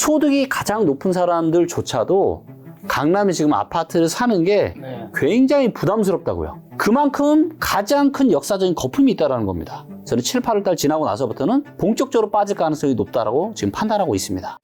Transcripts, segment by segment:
소득이 가장 높은 사람들조차도 강남에 지금 아파트를 사는 게 네. 굉장히 부담스럽다고요. 그만큼 가장 큰 역사적인 거품이 있다는 겁니다. 저는 7, 8월 달 지나고 나서부터는 본격적으로 빠질 가능성이 높다라고 지금 판단하고 있습니다.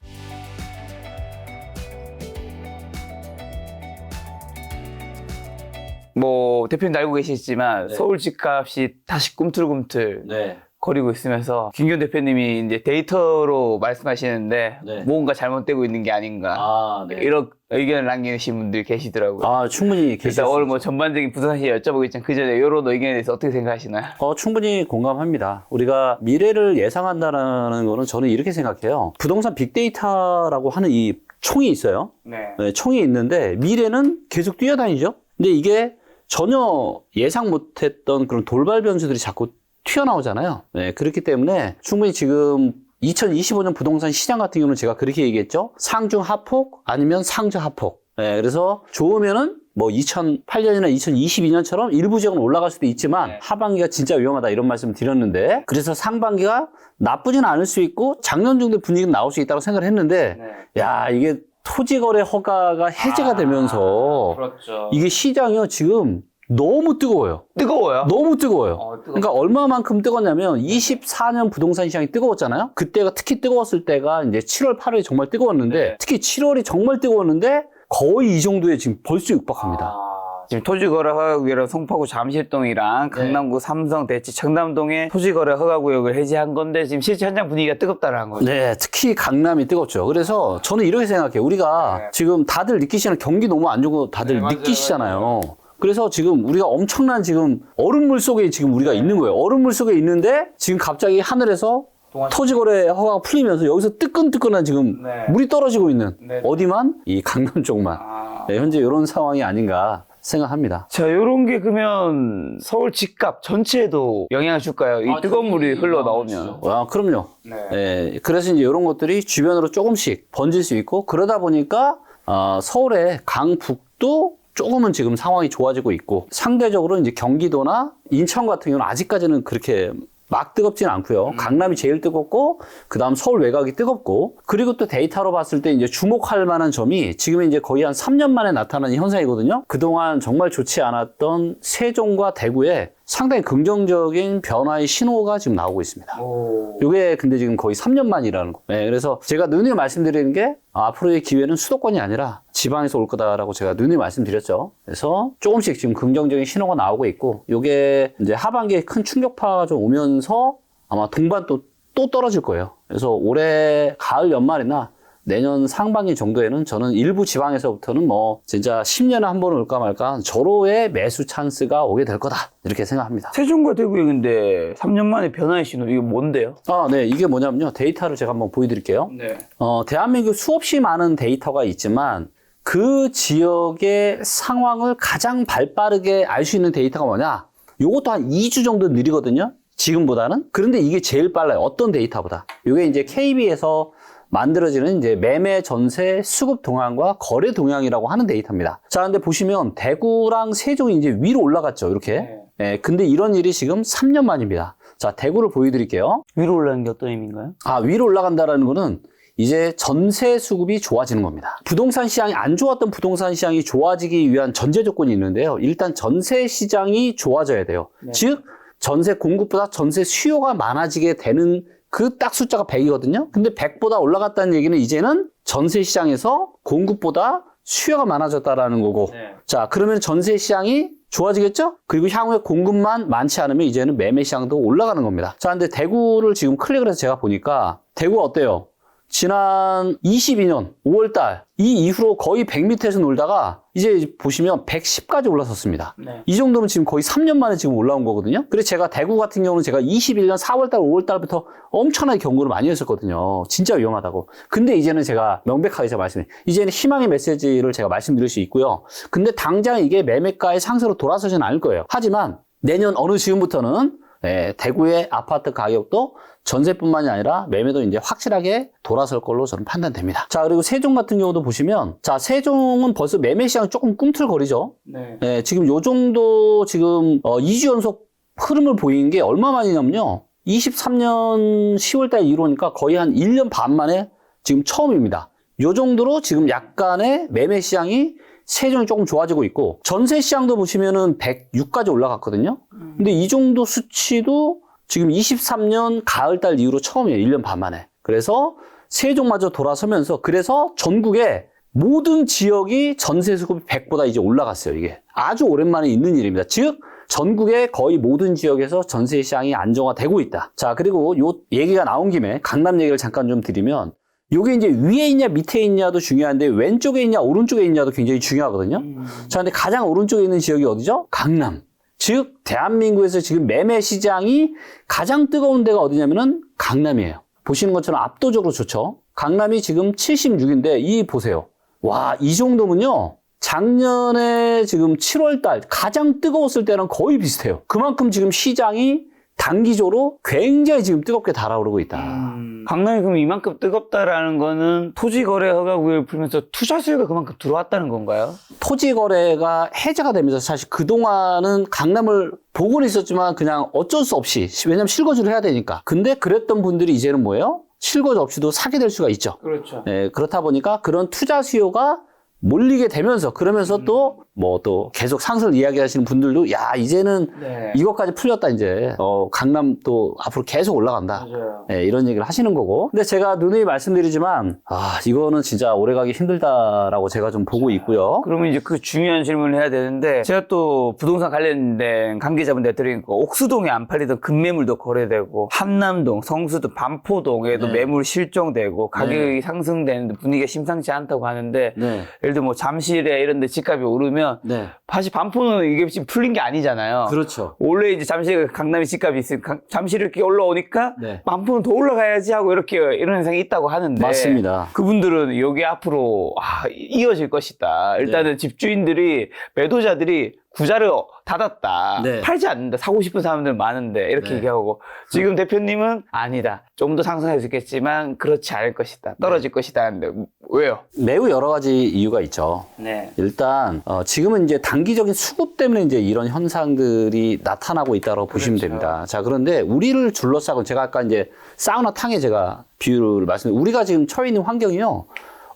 뭐 대표님 알고 계시지만 네. 서울 집값이 다시 꿈틀꿈틀 네. 거리고 있으면서 김기현 대표님이 이제 데이터로 말씀하시는데 네. 뭔가 잘못되고 있는 게 아닌가 아, 이런 의견을 남기신 분들 계시더라고요. 아, 충분히 계실 일단 수 오늘 뭐. 전반적인 부동산 시장 여쭤보겠지만 그 전에 이런 의견에 대해서 어떻게 생각하시나요? 어, 충분히 공감합니다. 우리가 미래를 예상한다는 거는 저는 이렇게 생각해요. 부동산 빅데이터라고 하는 이 총이 있어요. 네. 네, 총이 있는데 미래는 계속 뛰어다니죠. 근데 이게 전혀 예상 못했던 그런 돌발 변수들이 자꾸 튀어나오잖아요. 네, 그렇기 때문에 충분히 지금 2025년 부동산 시장 같은 경우는 제가 그렇게 얘기했죠. 상중 하폭 아니면 상저 하폭. 네, 그래서 좋으면은 뭐 2008년이나 2022년처럼 일부 지역은 올라갈 수도 있지만 네. 하반기가 진짜 위험하다 이런 말씀 드렸는데 그래서 상반기가 나쁘진 않을 수 있고 작년 정도 분위기는 나올 수 있다고 생각을 했는데 네. 야 이게 토지거래 허가가 해제가 아, 되면서 그렇죠. 이게 시장이요 지금 너무 뜨거워요. 뜨거워요? 너무 뜨거워요. 어, 뜨거워. 그러니까 얼마만큼 뜨겁냐면 24년 부동산 시장이 뜨거웠잖아요. 그때가 특히 뜨거웠을 때가 이제 7월, 8월이 정말 뜨거웠는데 네. 특히 7월이 정말 뜨거웠는데 거의 이 정도에 지금 벌써 육박합니다. 아, 지금 토지거래 허가구역이랑 송파구 잠실동이랑 강남구 삼성 대치 청담동에 토지거래 허가구역을 해제한 건데 지금 실제 현장 분위기가 뜨겁다라는 거죠. 네, 특히 강남이 뜨겁죠. 그래서 저는 이렇게 생각해요. 우리가 네. 지금 다들 느끼시는 경기 너무 안 좋고 다들 네, 맞아요, 느끼시잖아요. 그래서 지금 우리가 엄청난 지금 얼음물 속에 지금 우리가 네. 있는 거예요. 얼음물 속에 있는데 지금 갑자기 하늘에서 토지거래 허가가 풀리면서 여기서 뜨끈뜨끈한 지금 네. 물이 떨어지고 있는 네. 어디만? 이 강남 쪽만. 아. 네, 현재 이런 상황이 아닌가 생각합니다. 자, 요런 게 그러면 서울 집값 전체에도 영향을 줄까요? 이 뜨거운 물이 흘러 나오면. 아, 그럼요. 네. 예, 그래서 이제 이런 것들이 주변으로 조금씩 번질 수 있고 그러다 보니까 어, 서울의 강북도 조금은 지금 상황이 좋아지고 있고 상대적으로 이제 경기도나 인천 같은 경우는 아직까지는 그렇게 막 뜨겁지는 않고요. 강남이 제일 뜨겁고 그다음 서울 외곽이 뜨겁고 그리고 또 데이터로 봤을 때 이제 주목할 만한 점이 지금 이제 거의 한 3년 만에 나타나는 현상이거든요. 그동안 정말 좋지 않았던 세종과 대구에 상당히 긍정적인 변화의 신호가 지금 나오고 있습니다. 오. 요게 근데 지금 거의 3년 만이라는 거. 네, 그래서 제가 누누이 말씀드리는 게 아, 앞으로의 기회는 수도권이 아니라 지방에서 올 거다라고 제가 누누이 말씀드렸죠. 그래서 조금씩 지금 긍정적인 신호가 나오고 있고 요게 이제 하반기에 큰 충격파가 좀 오면서 아마 동반 또, 또 떨어질 거예요. 그래서 올해 가을 연말이나 내년 상반기 정도에는 저는 일부 지방에서부터는 뭐 진짜 10년에 한 번 올까 말까 저로의 매수 찬스가 오게 될 거다. 이렇게 생각합니다. 세종과 대구에 근데 3년 만에 변화의 신호, 이거 뭔데요? 아, 네. 이게 뭐냐면요. 데이터를 제가 한번 보여드릴게요. 네. 어, 대한민국 수없이 많은 데이터가 있지만 그 지역의 상황을 가장 발빠르게 알 수 있는 데이터가 뭐냐? 요것도 한 2주 정도 느리거든요. 지금보다는. 그런데 이게 제일 빨라요. 어떤 데이터보다. 요게 이제 KB에서 만들어지는 이제 매매 전세 수급 동향과 거래 동향이라고 하는 데이터입니다. 자, 근데 보시면 대구랑 세종이 이제 위로 올라갔죠. 이렇게. 네. 예, 근데 이런 일이 지금 3년 만입니다. 자, 대구를 보여드릴게요. 위로 올라가는 게 어떤 의미인가요? 아, 위로 올라간다라는 거는 이제 전세 수급이 좋아지는 겁니다. 부동산 시장이 안 좋았던 부동산 시장이 좋아지기 위한 전제 조건이 있는데요. 일단 전세 시장이 좋아져야 돼요. 네. 즉, 전세 공급보다 전세 수요가 많아지게 되는 그 딱 숫자가 100이거든요. 근데 100보다 올라갔다는 얘기는 이제는 전세 시장에서 공급보다 수요가 많아졌다라는 거고. 네. 자, 그러면 전세 시장이 좋아지겠죠? 그리고 향후에 공급만 많지 않으면 이제는 매매 시장도 올라가는 겁니다. 자, 근데 대구를 지금 클릭을 해서 제가 보니까 대구가 어때요? 지난 22년 5월달 이 이후로 거의 100m에서 놀다가 이제 보시면 110까지 올라섰습니다. 네. 이 정도면 지금 거의 3년 만에 지금 올라온 거거든요. 그래서 제가 대구 같은 경우는 제가 21년 4월달, 5월달부터 엄청나게 경고를 많이 했었거든요. 진짜 위험하다고. 근데 이제는 제가 명백하게 제가 말씀해. 이제는 희망의 메시지를 제가 말씀드릴 수 있고요. 근데 당장 이게 매매가의 상승으로 돌아서지는 않을 거예요. 하지만 내년 어느 지금부터는 예, 대구의 아파트 가격도 전세뿐만이 아니라 매매도 이제 확실하게 돌아설 걸로 저는 판단됩니다. 자, 그리고 세종 같은 경우도 보시면, 자, 세종은 벌써 매매 시장이 조금 꿈틀거리죠. 네. 예, 지금 요 정도 지금 어, 2주 연속 흐름을 보이는 게 얼마 만이냐면요. 23년 10월 달 이후로니까 거의 한 1년 반 만에 지금 처음입니다. 요 정도로 지금 약간의 매매 시장이 세종이 조금 좋아지고 있고 전세 시장도 보시면은 106까지 올라갔거든요. 근데 이 정도 수치도 지금 23년 가을달 이후로 처음이에요. 1년 반 만에. 그래서 세종마저 돌아서면서 그래서 전국에 모든 지역이 전세 수급이 100보다 이제 올라갔어요. 이게 아주 오랜만에 있는 일입니다. 즉 전국의 거의 모든 지역에서 전세 시장이 안정화되고 있다. 자, 그리고 요 얘기가 나온 김에 강남 얘기를 잠깐 좀 드리면 요게 이제 위에 있냐 밑에 있냐도 중요한데 왼쪽에 있냐 오른쪽에 있냐도 굉장히 중요하거든요. 자, 근데 가장 오른쪽에 있는 지역이 어디죠? 강남. 즉 대한민국에서 지금 매매 시장이 가장 뜨거운 데가 어디냐면은 강남이에요. 보시는 것처럼 압도적으로 좋죠. 강남이 지금 76인데 이 보세요. 와, 이 정도면요. 작년에 지금 7월 달 가장 뜨거웠을 때랑 거의 비슷해요. 그만큼 지금 시장이 단기적으로 굉장히 지금 뜨겁게 달아오르고 있다. 강남이 그럼 이만큼 뜨겁다라는 거는 토지 거래 허가 구역을 풀면서 투자 수요가 그만큼 들어왔다는 건가요? 토지 거래가 해제가 되면서 사실 그동안은 강남을 보고는 있었지만 그냥 어쩔 수 없이 왜냐면 실거주를 해야 되니까. 근데 그랬던 분들이 이제는 뭐예요? 실거주 없이도 사게 될 수가 있죠. 그렇죠. 네, 그렇다 보니까 그런 투자 수요가 몰리게 되면서 그러면서 또 뭐 또 계속 상승을 이야기하시는 분들도 야 이제는 네. 이것까지 풀렸다 이제. 어 강남 또 앞으로 계속 올라간다. 맞아요. 네, 이런 얘기를 하시는 거고. 근데 제가 누누이 말씀드리지만 아 이거는 진짜 오래가기 힘들다라고 제가 좀 보고 있고요. 그러면 이제 그 중요한 질문을 해야 되는데 제가 또 부동산 관련된 관계자분들 드리니까 옥수동에 안 팔리던 급매물도 거래되고 한남동, 성수동, 반포동에도 네. 매물 실종되고 가격이 상승되는데 분위기가 심상치 않다고 하는데 네, 예를 들어 뭐 잠실에 이런 데 집값이 오르면 네, 사실 반포는 이게 지금 풀린 게 아니잖아요. 그렇죠 원래 이제 잠실 강남에 집값이 있으니까 잠실 이렇게 올라오니까 네. 반포는 더 올라가야지 하고 이렇게 이런 현상이 있다고 하는데 맞습니다 그분들은 여기 앞으로 아, 이어질 것이다. 일단은 네. 집주인들이 매도자들이 구자를 닫았다. 네. 팔지 않는다. 사고 싶은 사람들 많은데 이렇게 네. 얘기하고 지금 대표님은 아니다. 좀 더 상승할 수 있겠지만 그렇지 않을 것이다. 네. 떨어질 것이다 하는데 왜요? 매우 여러 가지 이유가 있죠 네. 일단 어, 지금은 이제 단기적인 수급 때문에 이제 이런 현상들이 나타나고 있다고 보시면 그렇죠. 됩니다. 자 그런데 우리를 둘러싸고 제가 아까 이제 사우나 탕에 제가 비유를 말씀드린 우리가 지금 처해 있는 환경이요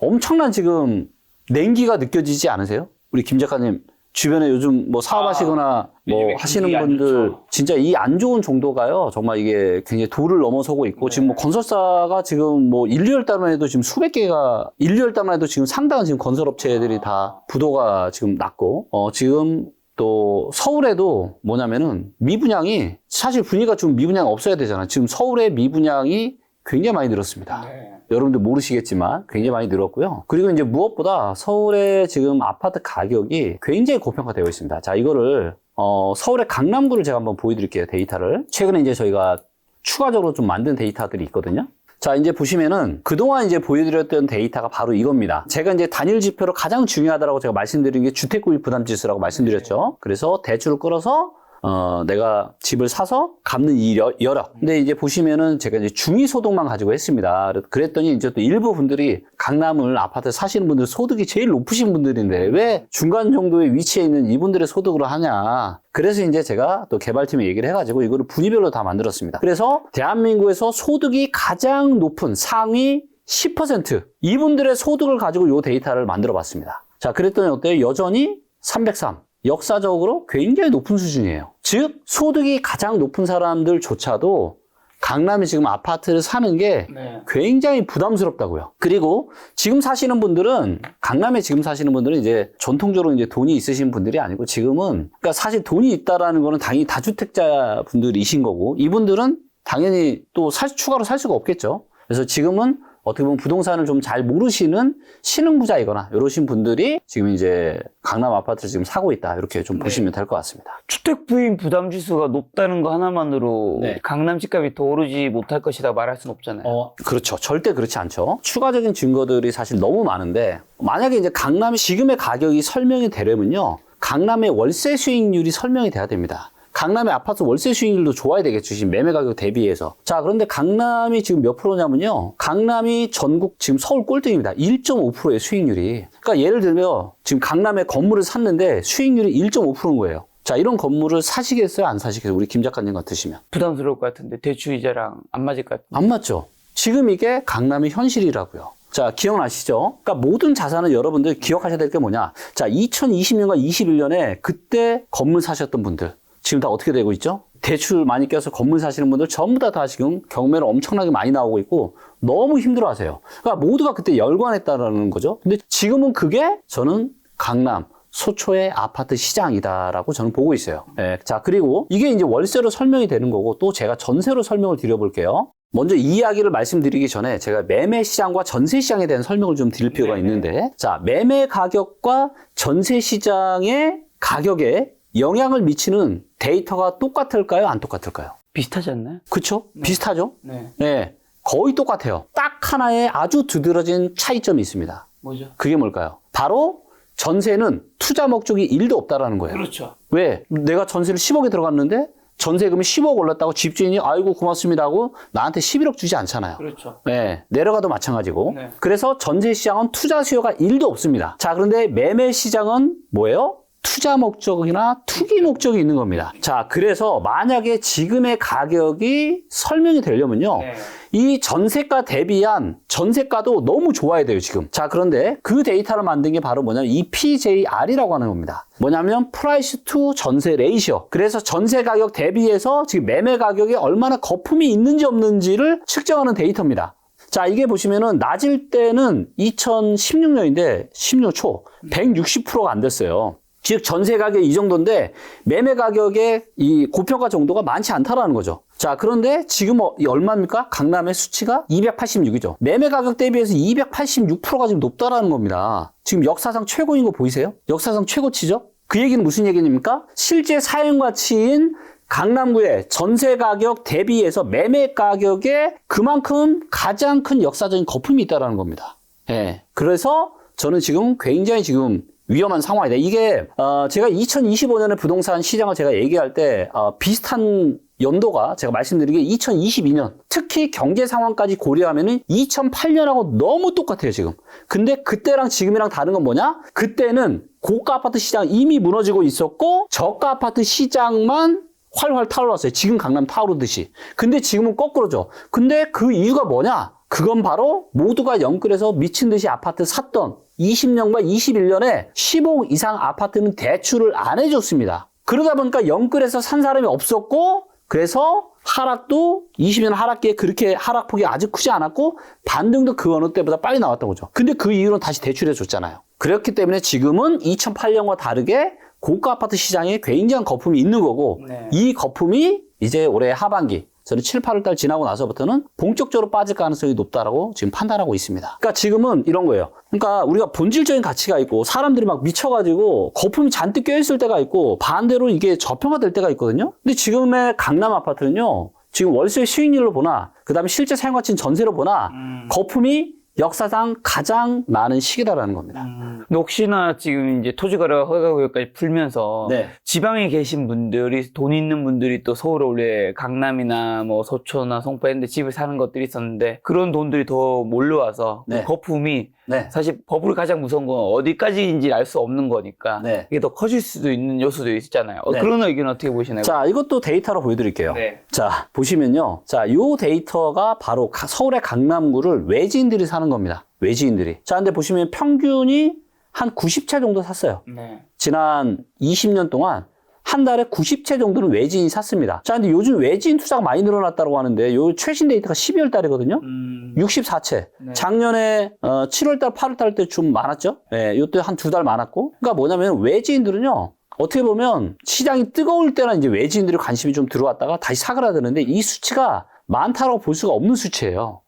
엄청난 지금 냉기가 느껴지지 않으세요? 우리 김 작가님 주변에 요즘 뭐 사업하시거나 뭐 요즘에 하시는 분들. 진짜 이 안 좋은 정도가요 정말 이게 굉장히 도를 넘어서고 있고 지금 뭐 건설사가 지금 뭐 1, 2월 달만 해도 지금 수백 개가 1, 2월 달만 해도 지금 상당한 지금 건설업체들이 다 부도가 지금 났고 어 지금 또 서울에도 뭐냐면은 미분양이 사실 분위기가 좀 미분양 없어야 되잖아요. 지금 서울의 미분양이 굉장히 많이 늘었습니다. 여러분들 모르시겠지만 굉장히 많이 늘었고요. 그리고 이제 무엇보다 서울의 지금 아파트 가격이 굉장히 고평가되어 있습니다. 자, 이거를 어, 서울의 강남구를 제가 한번 보여드릴게요. 데이터를. 최근에 이제 저희가 추가적으로 좀 만든 데이터들이 있거든요. 자, 이제 보시면은 그동안 이제 보여드렸던 데이터가 바로 이겁니다. 제가 이제 단일 지표로 가장 중요하다고 제가 말씀드린 게 주택구입 부담 지수라고 말씀드렸죠. 그래서 대출을 끌어서 어, 내가 집을 사서 갚는 이 여- 여력. 근데 이제 보시면은 제가 이제 중위소득만 가지고 했습니다. 그랬더니 이제 또 일부 분들이 강남을 아파트 사시는 분들 소득이 제일 높으신 분들인데 왜 중간 정도의 위치에 있는 이분들의 소득으로 하냐. 그래서 이제 제가 또 개발팀에 얘기를 해가지고 이거를 분위별로 다 만들었습니다. 그래서 대한민국에서 소득이 가장 높은 상위 10% 이분들의 소득을 가지고 이 데이터를 만들어 봤습니다. 자, 그랬더니 어때요? 여전히 303. 역사적으로 굉장히 높은 수준이에요. 즉, 소득이 가장 높은 사람들조차도 강남에 지금 아파트를 사는 게 네. 굉장히 부담스럽다고요. 그리고 지금 사시는 분들은 강남에 지금 사시는 분들은 이제 전통적으로 이제 돈이 있으신 분들이 아니고 지금은 그러니까 사실 돈이 있다라는 거는 당연히 다주택자 분들이신 거고 이분들은 당연히 또 살, 추가로 살 수가 없겠죠. 그래서 지금은 어떻게 보면 부동산을 좀 잘 모르시는 신흥부자이거나 이러신 분들이 지금 이제 강남 아파트를 지금 사고 있다 이렇게 좀 네. 보시면 될 것 같습니다. 주택 부인 부담 지수가 높다는 거 하나만으로 네. 강남 집값이 더 오르지 못할 것이다 말할 수는 없잖아요. 어, 그렇죠. 절대 그렇지 않죠. 추가적인 증거들이 사실 너무 많은데, 만약에 이제 강남이 지금의 가격이 설명이 되려면요, 강남의 월세 수익률이 설명이 돼야 됩니다. 강남의 아파트 월세 수익률도 좋아야 되겠죠. 지금 매매 가격 대비해서. 자, 그런데 강남이 지금 몇 프로냐면요. 강남이 전국 지금 서울 꼴등입니다. 1.5%의 수익률이. 그러니까 예를 들면 지금 강남에 건물을 샀는데 수익률이 1.5%인 거예요. 자, 이런 건물을 사시겠어요? 안 사시겠어요? 우리 김 작가님 같으시면. 부담스러울 것 같은데 대출 이자랑 안 맞을 것 같은데. 안 맞죠? 지금 이게 강남의 현실이라고요. 자, 기억나시죠? 그러니까 모든 자산은 여러분들 기억하셔야 될 게 뭐냐? 자, 2020년과 21년에 그때 건물 사셨던 분들 지금 다 어떻게 되고 있죠? 대출 많이 껴서 건물 사시는 분들 전부 다, 다 지금 경매로 엄청나게 많이 나오고 있고 너무 힘들어 하세요. 그러니까 모두가 그때 열광했다라는 거죠. 근데 지금은 그게 저는 강남, 소초의 아파트 시장이다라고 저는 보고 있어요. 예, 자, 그리고 이게 이제 월세로 설명이 되는 거고 또 제가 전세로 설명을 드려볼게요. 먼저 이 이야기를 말씀드리기 전에 제가 매매 시장과 전세 시장에 대한 설명을 좀 드릴 필요가 있는데 자, 매매 가격과 전세 시장의 가격에 영향을 미치는 데이터가 똑같을까요? 안 똑같을까요? 비슷하지 않나요? 그쵸? 비슷하죠? 네. 네. 거의 똑같아요. 딱 하나의 아주 두드러진 차이점이 있습니다. 뭐죠? 그게 뭘까요? 바로 전세는 투자 목적이 1도 없다라는 거예요. 그렇죠. 왜? 내가 전세를 10억에 들어갔는데 전세금이 10억 올랐다고 집주인이 아이고 고맙습니다 하고 나한테 11억 주지 않잖아요. 그렇죠. 네, 내려가도 마찬가지고. 네. 그래서 전세 시장은 투자 수요가 1도 없습니다. 자, 그런데 매매 시장은 뭐예요? 투자 목적이나 투기 목적이 있는 겁니다. 자, 그래서 만약에 지금의 가격이 설명이 되려면요. 네. 이 전세가 대비한 전세가도 너무 좋아야 돼요, 지금. 자, 그런데 그 데이터를 만든 게 바로 뭐냐면 이 PJR이라고 하는 겁니다. 뭐냐면 프라이스 투 전세 레이시오. 그래서 전세 가격 대비해서 지금 매매 가격에 얼마나 거품이 있는지 없는지를 측정하는 데이터입니다. 자, 이게 보시면은 낮을 때는 2016년인데 16년 초 160%가 안 됐어요. 즉 전세 가격 이 정도인데 매매 가격의 이 고평가 정도가 많지 않다라는 거죠. 자, 그런데 지금 어, 이 얼마입니까? 강남의 수치가 286이죠. 매매 가격 대비해서 286%가 지금 높다라는 겁니다. 지금 역사상 최고인 거 보이세요? 역사상 최고치죠? 그 얘기는 무슨 얘기입니까? 실제 사용 가치인 강남구의 전세 가격 대비해서 매매 가격에 그만큼 가장 큰 역사적인 거품이 있다라는 겁니다. 예. 그래서 저는 지금 굉장히 지금 위험한 상황이다. 이게 어, 제가 2025년에 부동산 시장을 제가 얘기할 때 어, 비슷한 연도가 제가 말씀드린 게 2022년 특히 경제 상황까지 고려하면은 2008년하고 너무 똑같아요 지금. 근데 그때랑 지금이랑 다른 건 뭐냐? 그때는 고가 아파트 시장 이미 무너지고 있었고 저가 아파트 시장만 활활 타올랐어요. 지금 강남 타오르듯이. 근데 지금은 거꾸로죠. 근데 그 이유가 뭐냐? 그건 바로 모두가 영끌에서 미친 듯이 아파트 샀던 20년과 21년에 15억 이상 아파트는 대출을 안 해줬습니다. 그러다 보니까 영끌에서 산 사람이 없었고, 그래서 하락도 20년 하락기에 그렇게 하락폭이 아주 크지 않았고, 반등도 그 어느 때보다 빨리 나왔던 거죠. 근데 그 이유는 다시 대출해 줬잖아요. 그렇기 때문에 지금은 2008년과 다르게 고가 아파트 시장에 굉장한 거품이 있는 거고, 네. 이 거품이 이제 올해 하반기, 저는 7, 8월 달 지나고 나서부터는 본격적으로 빠질 가능성이 높다라고 지금 판단하고 있습니다. 그러니까 지금은 이런 거예요. 그러니까 우리가 본질적인 가치가 있고 사람들이 막 미쳐가지고 거품이 잔뜩 껴있을 때가 있고 반대로 이게 저평가될 때가 있거든요. 근데 지금의 강남 아파트는요. 지금 월세 수익률로 보나 그 다음에 실제 사용 가치는 전세로 보나 음. 거품이 역사상 가장 많은 시기다라는 겁니다. 근데 혹시나 지금 이제 토지 거래 허가 구역까지 풀면서 네. 지방에 계신 분들이 돈 있는 분들이 또 서울 원래 강남이나 뭐 소초나 송파 했는데 집을 사는 것들이 있었는데 그런 돈들이 더 몰려와서 그 네. 거품이 네. 사실 버블이 가장 무서운 건 어디까지인지 알 수 없는 거니까 네. 이게 더 커질 수도 있는 요소도 있잖아요. 어, 네. 그런 의견 어떻게 보시나요? 자, 이것도 데이터로 보여드릴게요. 네. 자, 보시면요. 자, 요 데이터가 바로 가- 서울의 강남구를 외지인들이 사는 겁니다. 외지인들이. 자, 근데 보시면 평균이 한 90채 정도 샀어요. 네. 지난 20년 동안 한 달에 90채 정도는 외지인이 샀습니다. 자, 근데 요즘 외지인 투자가 많이 늘어났다고 하는데 요 최신 데이터가 12월 달이거든요. 음, 64채. 네. 작년에 어, 7월 달, 8월 달 때 좀 많았죠. 예, 요때 한 두 달 많았고. 그러니까 뭐냐면 외지인들은요. 어떻게 보면 시장이 뜨거울 때는 이제 외지인들이 관심이 좀 들어왔다가 다시 사그라드는데 이 수치가 많다고 볼 수가 없는 수치예요.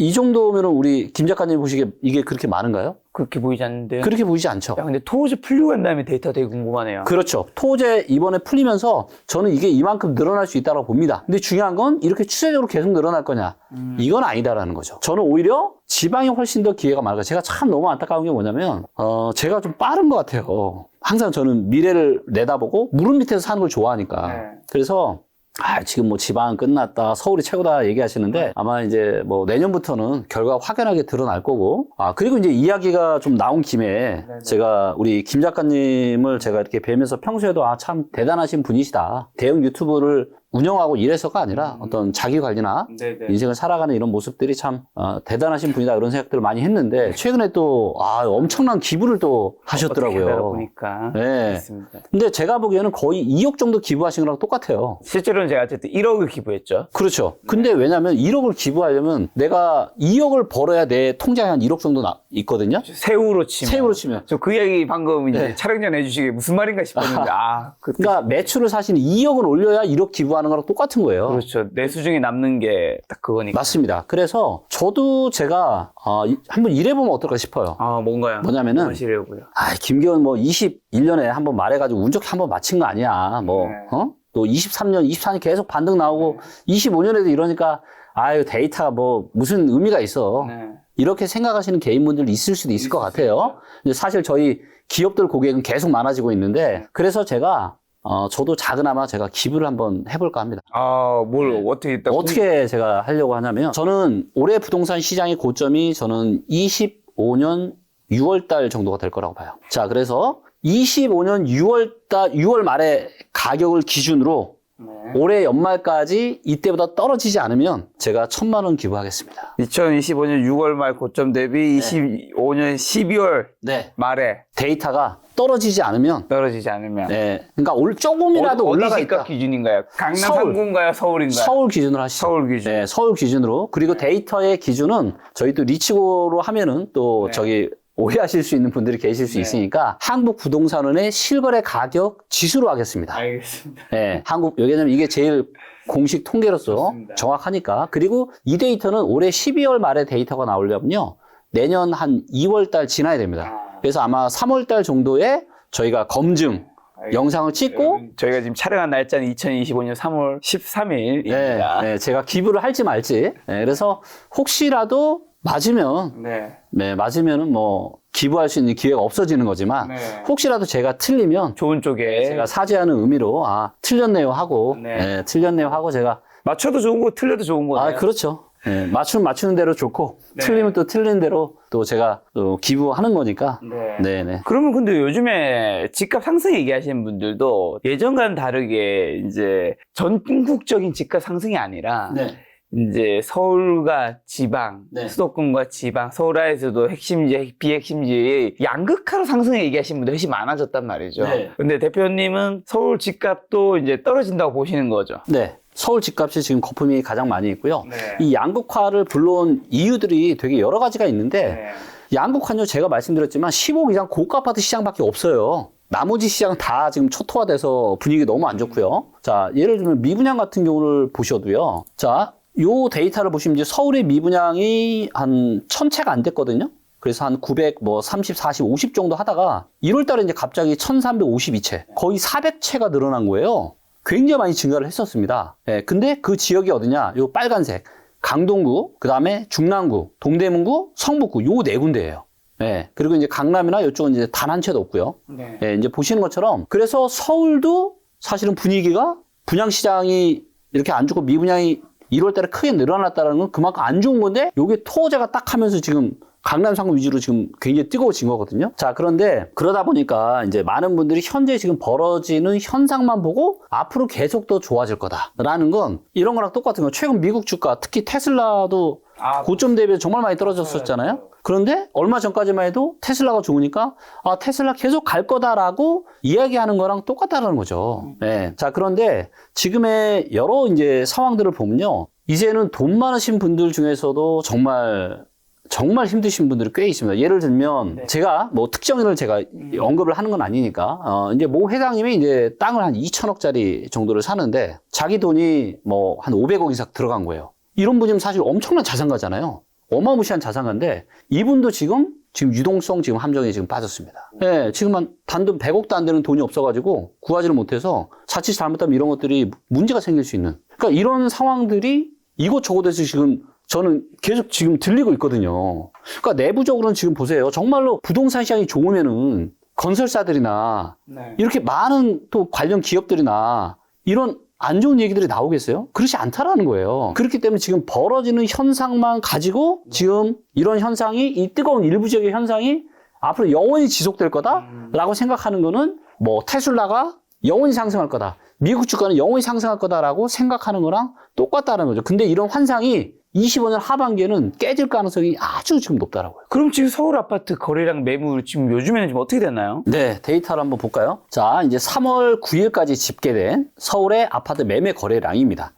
이 정도면 우리 김 작가님 보시기에 이게 그렇게 많은가요? 그렇게 보이지 않는데요. 그렇게 보이지 않죠. 야, 근데 토지 풀리고 난 다음에 데이터 되게 궁금하네요. 그렇죠. 토제 이번에 풀리면서 저는 이게 이만큼 늘어날 수 있다고 봅니다. 근데 중요한 건 이렇게 추세적으로 계속 늘어날 거냐? 음. 이건 아니다라는 거죠. 저는 오히려 지방이 훨씬 더 기회가 많아요. 제가 참 너무 안타까운 게 뭐냐면, 어, 제가 좀 빠른 것 같아요. 항상 저는 미래를 내다보고 무릎 밑에서 사는 걸 좋아하니까. 네. 그래서 아, 지금 뭐 지방은 끝났다, 서울이 최고다 얘기하시는데 아마 이제 뭐 내년부터는 결과가 확연하게 드러날 거고. 아, 그리고 이제 이야기가 좀 나온 김에 제가 우리 김 작가님을 제가 이렇게 뵈면서 평소에도 아, 참 대단하신 분이시다. 대형 유튜브를 운영하고 일해서가 아니라 음. 어떤 자기 관리나 네네. 인생을 살아가는 이런 모습들이 참 어, 대단하신 분이다 그런 생각들을 많이 했는데 최근에 또 아, 엄청난 기부를 또 하셨더라고요. 보니까. 네. 그렇습니다. 근데 제가 보기에는 거의 2억 정도 기부하신 거랑 똑같아요. 실제로는 제가 어쨌든 1억을 기부했죠. 그렇죠. 근데 왜냐면 1억을 기부하려면 내가 2억을 벌어야 내 통장에 한 1억 정도 나, 있거든요. 새우로 치면. 세후로 치면. 저 그 얘기 방금 이제 네. 촬영 전에 해주시기 무슨 말인가 싶었는데, 아, 그, 그러니까 매출을 사실 2억을 올려야 1억 기부하 는 거랑 똑같은 거예요. 그렇죠. 내 수 중에 남는 게 딱 그거니까. 맞습니다. 그래서 저도 제가 어, 이- 한번 일해보면 어떨까 싶어요. 아, 뭔가요? 뭐냐면은 하시려고요. 아, 김기현 뭐 21년에 한번 말해가지고 운 좋게 한번 마친 거 아니야. 뭐, 네. 어? 또 23년, 24년 계속 반등 나오고 25년에도 이러니까 아유, 데이터가 뭐 무슨 의미가 있어. 네. 이렇게 생각하시는 개인분들 있을 수도 있을 것 같아요. 근데 사실 저희 기업들 고객은 계속 많아지고 있는데 그래서 제가 어, 저도 작은아마 제가 기부를 한번 해볼까 합니다. 아, 뭘, 어떻게 일단. 어떻게 제가 하려고 하냐면 저는 올해 부동산 시장의 고점이 저는 25년 6월 달 정도가 될 거라고 봐요. 자, 그래서 25년 6월 달 6월 말에 가격을 기준으로 네. 올해 연말까지 이때보다 떨어지지 않으면 제가 천만 원 기부하겠습니다. 2025년 6월 말 고점 대비 25년 12월 네. 말에 데이터가 떨어지지 않으면 떨어지지 않으면. 네. 그러니까 올 조금이라도 어디 올라가 있다. 기준인가요? 강남 서울. 상구인가요? 서울인가요? 서울 기준으로 하시죠. 서울 기준. 네, 서울 기준으로. 그리고 데이터의 기준은 저희 또 리치고로 하면은 또 네. 저기 오해하실 수 있는 분들이 계실 수 네. 있으니까 한국 부동산원의 실거래 가격 지수로 하겠습니다. 알겠습니다. 네, 한국 왜냐면 이게 제일 공식 통계로서 좋습니다. 정확하니까. 그리고 이 데이터는 올해 12월 말에 데이터가 나오려면요. 내년 한 2월 달 지나야 됩니다. 아. 그래서 아마 3월 달 정도에 저희가 검증 영상을 찍고 여러분, 저희가 지금 촬영한 날짜는 2025년 3월 13일입니다. 네, 네, 제가 기부를 할지 말지. 네, 그래서 혹시라도 맞으면, 네. 네, 맞으면은 뭐, 기부할 수 있는 기회가 없어지는 거지만, 네. 혹시라도 제가 틀리면, 좋은 쪽에 제가 사죄하는 의미로, 아, 틀렸네요 하고, 네. 네, 틀렸네요 하고 제가, 맞춰도 좋은 거 틀려도 좋은 거네요. 아, 그렇죠. 네, 맞추면 맞추는 대로 좋고, 네. 틀리면 또 틀린 대로 또 제가 또 기부하는 거니까, 네. 네, 네. 그러면 근데 요즘에 집값 상승 얘기하시는 분들도 예전과는 다르게 이제 전국적인 집값 상승이 아니라 네. 이제 서울과 지방, 네. 수도권과 지방, 서울 안에서도 핵심지, 비핵심지 양극화로 상승 얘기하시는 분들이 훨씬 많아졌단 말이죠. 네. 근데 대표님은 서울 집값도 이제 떨어진다고 보시는 거죠. 네. 서울 집값이 지금 거품이 가장 많이 있고요. 네. 이 양극화를 불러온 이유들이 되게 여러 가지가 있는데, 네. 양극화는요, 제가 말씀드렸지만 15억 이상 고가 아파트 시장밖에 없어요. 나머지 시장은 다 지금 초토화돼서 분위기 너무 안 좋고요. 자, 예를 들면 미분양 같은 경우를 보셔도요. 자, 요 데이터를 보시면 이제 서울의 미분양이 한 천채가 안 됐거든요. 그래서 한 900, 뭐 30, 40, 50 정도 하다가 1월 달에 이제 갑자기 1352채, 거의 400채가 늘어난 거예요. 굉장히 많이 증가를 했었습니다. 예, 근데 그 지역이 어디냐? 요 빨간색. 강동구, 그 다음에 중랑구, 동대문구, 성북구, 요 네 군데예요. 예, 그리고 이제 강남이나 이쪽은 이제 단 한 채도 없고요. 네. 예, 이제 보시는 것처럼 그래서 서울도 사실은 분위기가 분양 시장이 이렇게 안 좋고 미분양이 1월 달에 크게 늘어났다는 건 그만큼 안 좋은 건데 요게 토제가 딱 하면서 지금 강남 상구 위주로 지금 굉장히 뜨거워진 거거든요. 자, 그런데 그러다 보니까 이제 많은 분들이 현재 지금 벌어지는 현상만 보고 앞으로 계속 더 좋아질 거다라는 건 이런 거랑 똑같은 거. 최근 미국 주가 특히 테슬라도 아, 고점 대비 정말 많이 떨어졌었잖아요. 그런데 얼마 전까지만 해도 테슬라가 좋으니까 아 테슬라 계속 갈 거다라고 이야기하는 거랑 똑같다는 거죠. 네. 자 그런데 지금의 여러 이제 상황들을 보면요, 이제는 돈 많으신 분들 중에서도 정말 정말 힘드신 분들이 꽤 있습니다. 예를 들면 네. 제가 뭐 특정인을 제가 언급을 하는 건 아니니까 어 이제 모 회장님이 이제 땅을 한 2천억짜리 정도를 사는데 자기 돈이 뭐 한 500억 이상 들어간 거예요. 이런 분이면 사실 엄청난 자산가잖아요. 어마무시한 자산가인데 이분도 지금 지금 유동성 지금 함정에 지금 빠졌습니다. 예, 지금 한 단돈 100억도 안 되는 돈이 없어가지고 구하지를 못해서 자칫 잘못하면 이런 것들이 문제가 생길 수 있는. 그러니까 이런 상황들이 이곳저곳에서 지금 저는 계속 지금 들리고 있거든요. 그러니까 내부적으로는 지금 보세요. 정말로 부동산 시장이 좋으면은 건설사들이나 네. 이렇게 많은 또 관련 기업들이나 이런 안 좋은 얘기들이 나오겠어요? 그렇지 않다라는 거예요. 그렇기 때문에 지금 벌어지는 현상만 가지고 지금 이런 현상이 이 뜨거운 일부적인 현상이 앞으로 영원히 지속될 거다라고 생각하는 거는 뭐 테슬라가 영원히 상승할 거다. 미국 주가는 영원히 상승할 거다라고 생각하는 거랑 똑같다는 거죠. 근데 이런 환상이 25년 하반기에는 깨질 가능성이 아주 지금 높다라고요. 그럼 지금 서울 아파트 거래량 매물 지금 요즘에는 지금 어떻게 되나요? 네, 데이터를 한번 볼까요? 자, 이제 3월 9일까지 집계된 서울의 아파트 매매 거래량입니다.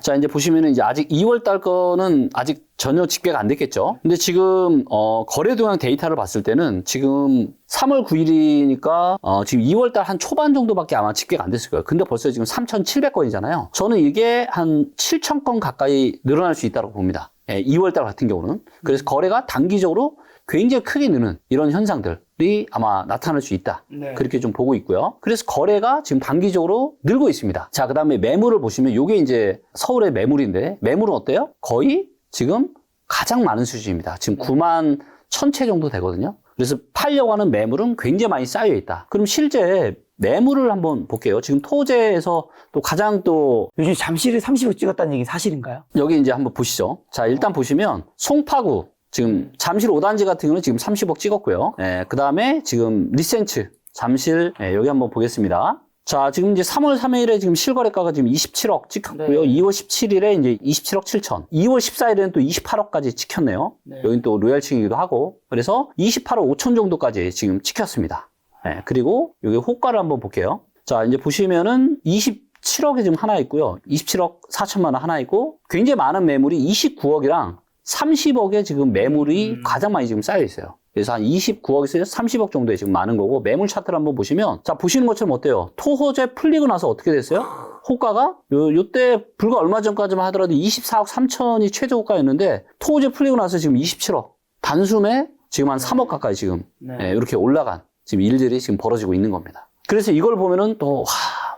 자, 이제 보시면은 이제 아직 2월 달 거는 아직 전혀 집계가 안 됐겠죠. 근데 지금 어, 거래 동향 데이터를 봤을 때는 지금 3월 9일이니까 어, 지금 2월 달 한 초반 정도밖에 아마 집계가 안 됐을 거예요. 근데 벌써 지금 3,700건이잖아요. 저는 이게 한 7,000건 가까이 늘어날 수 있다고 봅니다. 예, 2월 달 같은 경우는. 그래서 거래가 단기적으로 굉장히 크게 느는 이런 현상들 이 아마 나타날 수 있다. 네. 그렇게 좀 보고 있고요. 그래서 거래가 지금 단기적으로 늘고 있습니다. 자, 그 다음에 매물을 보시면 이게 이제 서울의 매물인데 매물은 어때요? 거의 지금 가장 많은 수준입니다. 지금 9만 1000채 정도 되거든요. 그래서 팔려고 하는 매물은 굉장히 많이 쌓여 있다. 그럼 실제 매물을 한번 볼게요. 지금 토제에서 또 가장 또 요즘 잠실에 30억 찍었다는 얘기 사실인가요? 여기 이제 한번 보시죠. 자, 일단 보시면 송파구 지금 잠실 5단지 같은 경우는 지금 30억 찍었고요. 예, 그 다음에 지금 리센츠 잠실 예, 여기 한번 보겠습니다. 자, 지금 이제 3월 3일에 지금 실거래가가 지금 27억 찍혔고요. 네. 2월 17일에 이제 27억 7천. 2월 14일에는 또 28억까지 찍혔네요. 네. 여긴 또 로얄층이기도 하고. 그래서 28억 5천 정도까지 지금 찍혔습니다. 예, 그리고 여기 호가를 한번 볼게요. 자, 이제 보시면은 27억이 지금 하나 있고요. 27억 4천만 원 하나 있고 굉장히 많은 매물이 29억이랑 30억의 지금 매물이 음. 가장 많이 지금 쌓여 있어요. 그래서 한 29억에서 30억 정도에 지금 많은 거고 매물 차트를 한번 보시면 자 보시는 것처럼 어때요? 토호제 풀리고 나서 어떻게 됐어요? 호가가 요 요때 불과 얼마 전까지만 하더라도 24억 3천이 최저 호가였는데 토호제 풀리고 나서 지금 27억 단숨에 지금 한 3억 가까이 지금 네. 예, 이렇게 올라간 지금 일들이 지금 벌어지고 있는 겁니다. 그래서 이걸 보면은 또, 와,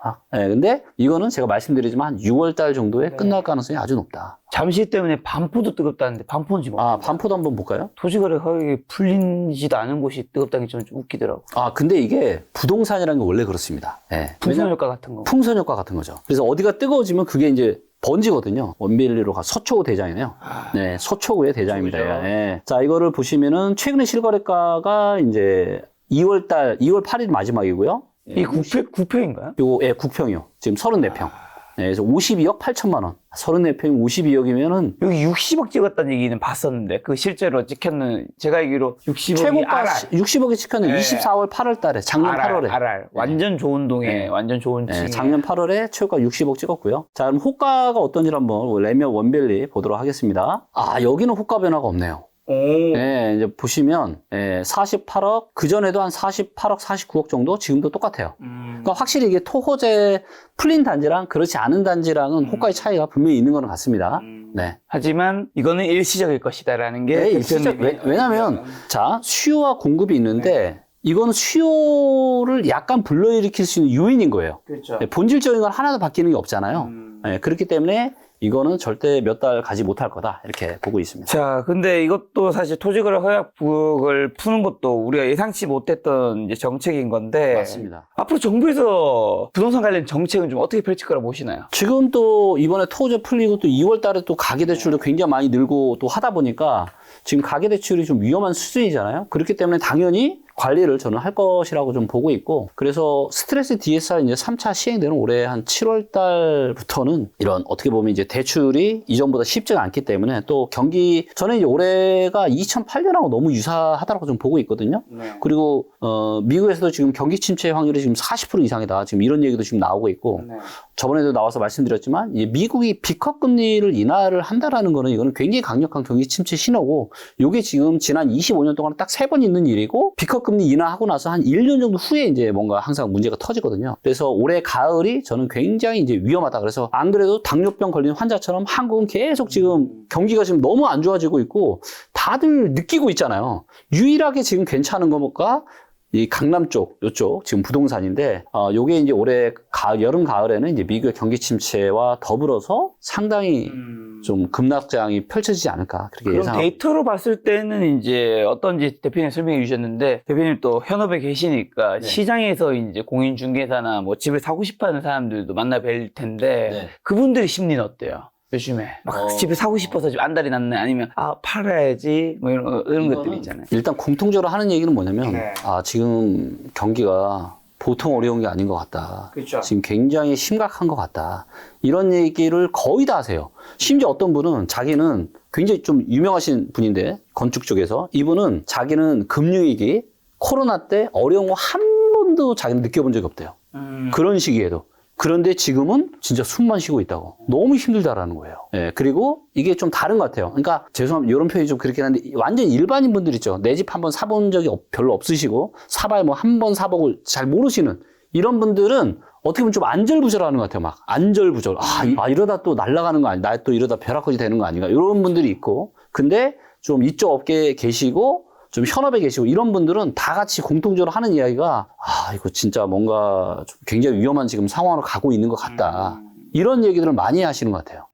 막, 예, 근데 이거는 제가 말씀드리지만 한 6월 달 정도에 네. 끝날 가능성이 아주 높다. 잠실 때문에 반포도 뜨겁다는데 반포는 지금 아? 반포도 한번 볼까요? 토지거래 허용이 풀리지도 않은 곳이 뜨겁다는 게 좀 웃기더라고. 아, 근데 이게 부동산이라는 게 원래 그렇습니다. 예. 풍선 효과 같은 거. 풍선 효과 같은 거죠. 그래서 어디가 뜨거워지면 그게 이제 번지거든요. 원빌리로 가 서초구 대장이에요. 네, 서초구의 대장입니다. 예. 자, 이거를 보시면은 최근에 실거래가가 이제 2월 달, 2월 8일 마지막이고요. 이 국표, 국표인가요? 요거, 예, 국평이요. 지금 34평. 네, 그래서 52억 8천만 원. 34평 52억이면은 여기 60억 찍었다는 얘기는 봤었는데 그 실제로 찍혔는 제가 알기로 60억이 최고가 RR. 60억이 찍혔는 네. 24월 8월 달에, 작년 8월에. RR. 완전 좋은 동에 네. 완전 좋은 층에 네, 작년 8월에 최고가 60억 찍었고요. 자, 그럼 호가가 어떤지 한번 레미안 원벨리 보도록 하겠습니다. 아, 여기는 호가 변화가 없네요. 오. 네, 이제 보시면, 예, 48억, 그 전에도 한 48억, 49억 정도, 지금도 똑같아요. 음. 그러니까 확실히 이게 토호제 풀린 단지랑 그렇지 않은 단지랑은 음. 호가의 차이가 분명히 있는 것 같습니다. 음. 네. 하지만 이거는 일시적일 것이다라는 게 네, 일시적, 대표님의 왜, 왜냐면, 자, 수요와 공급이 있는데, 이거는 수요를 약간 불러일으킬 수 있는 요인인 거예요. 그렇죠. 네, 본질적인 건 하나도 바뀌는 게 없잖아요. 음. 네, 그렇기 때문에 이거는 절대 몇 달 가지 못할 거다. 이렇게 보고 있습니다. 자, 근데 이것도 사실 토지거래 허약부를 푸는 것도 우리가 예상치 못했던 이제 정책인 건데 맞습니다. 앞으로 정부에서 부동산 관련 정책은 좀 어떻게 펼칠 거라 보시나요? 지금 또 이번에 토제 풀리고 또 2월 달에 또 가계 대출도 굉장히 많이 늘고 또 하다 보니까 지금 가계대출이 좀 위험한 수준이잖아요. 그렇기 때문에 당연히 관리를 저는 할 것이라고 좀 보고 있고 그래서 스트레스 DSR 이제 3차 시행되는 올해 한 7월 달부터는 이런 어떻게 보면 이제 대출이 이전보다 쉽지가 않기 때문에 또 경기 저는 이제 올해가 2008년하고 너무 유사하다고 좀 보고 있거든요. 그리고 어 미국에서도 지금 경기 침체 확률이 지금 40% 이상이다. 지금 이런 얘기도 지금 나오고 있고 저번에도 나와서 말씀드렸지만 이 미국이 비커 금리를 인하를 한다라는 거는 이거는 굉장히 강력한 경기 침체 신호고 이게 지금 지난 25년 동안 딱 세 번 있는 일이고 비커 금리 인하하고 나서 한 1년 정도 후에 이제 뭔가 항상 문제가 터지거든요. 그래서 올해 가을이 저는 굉장히 이제 위험하다. 그래서 안 그래도 당뇨병 걸린 환자처럼 한국은 계속 지금 경기가 지금 너무 안 좋아지고 있고 다들 느끼고 있잖아요. 유일하게 지금 괜찮은 거가 이 강남 쪽, 요쪽, 지금 부동산인데, 어, 요게 이제 올해 가을, 여름, 가을에는 이제 미국의 경기 침체와 더불어서 상당히 좀 급락장이 펼쳐지지 않을까, 그렇게 예상하고. 데이터로 봤을 때는 이제 어떤지 대표님 설명해 주셨는데 대표님 또 현업에 계시니까 네. 시장에서 이제 공인 중개사나 뭐 집을 사고 싶어하는 사람들도 만나 뵐 텐데 네. 그분들의 심리는 어때요? 요즘에 막 어. 집을 사고 싶어서 지금 안달이 났네 아니면 아 팔아야지 뭐 이런 이런 것들 이거는 있잖아요. 일단 공통적으로 하는 얘기는 뭐냐면, 네. 아, 지금 경기가 보통 어려운 게 아닌 것 같다. 그렇죠. 지금 굉장히 심각한 것 같다. 이런 얘기를 거의 다 하세요. 심지어 어떤 분은 자기는 굉장히 좀 유명하신 분인데 건축 쪽에서 이분은 자기는 금융위기 코로나 때 어려운 거 한 번도 자기는 느껴본 적이 없대요. 음. 그런 시기에도. 그런데 지금은 진짜 숨만 쉬고 있다고. 너무 힘들다라는 거예요. 예, 그리고 이게 좀 다른 것 같아요. 그러니까 죄송합니다. 이런 표현이 좀 그렇긴 한데 완전 일반인 분들 있죠. 내 집 한번 사본 적이 없- 별로 없으시고 사봐야 뭐 한 번 사보고 잘 모르시는 이런 분들은 어떻게 보면 좀 안절부절하는 것 같아요. 막 안절부절. 아, 이- 아, 이러다 또 날아가는 거 아니? 나또 이러다 벼락거지 되는 거 아닌가? 이런 분들이 있고. 근데 좀 이쪽 업계에 계시고 좀 현업에 계시고 이런 분들은 다 같이 공통적으로 하는 이야기가 아 이거 진짜 뭔가 좀 굉장히 위험한 지금 상황으로 가고 있는 것 같다 음. 이런 얘기들을 많이 하시는 것 같아요.